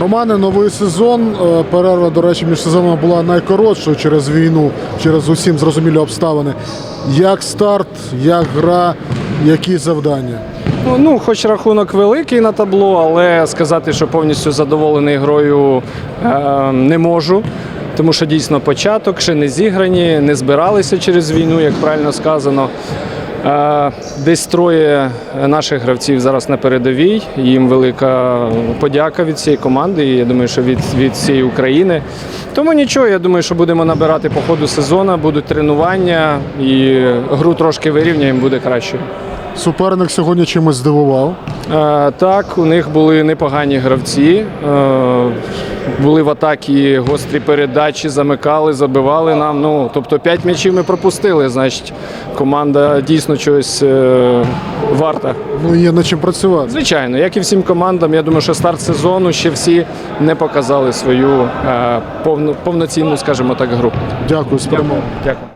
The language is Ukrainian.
Романе, новий сезон. Е, Перерва, до речі, між сезонами була найкоротшою через війну, через усім зрозумілі обставини. Як старт, як гра, які завдання? Ну, Ну, хоч рахунок великий на табло, але сказати, що повністю задоволений грою е, не можу. Тому що дійсно початок, ще не зіграні, не збиралися через війну, як правильно сказано. Е, Десь троє наших гравців зараз на передовій. Їм велика подяка від цієї команди, і я думаю, що від, від всієї України. Тому нічого, я думаю, що будемо набирати по ходу сезону, будуть тренування і гру трошки вирівняємо, буде краще. Суперник сьогодні чимось здивував. Е, Так, у них були непогані гравці. Були в атакі гострі передачі, замикали, забивали нам. Ну, тобто п'ять м'ячів ми пропустили. Значить, команда дійсно чогось е, варта. Ну є над чим працювати. Звичайно, як і всім командам, я думаю, що старт сезону ще всі не показали свою е, повно, повноцінну, скажімо так, гру. Дякую, з перемогою. Дякую.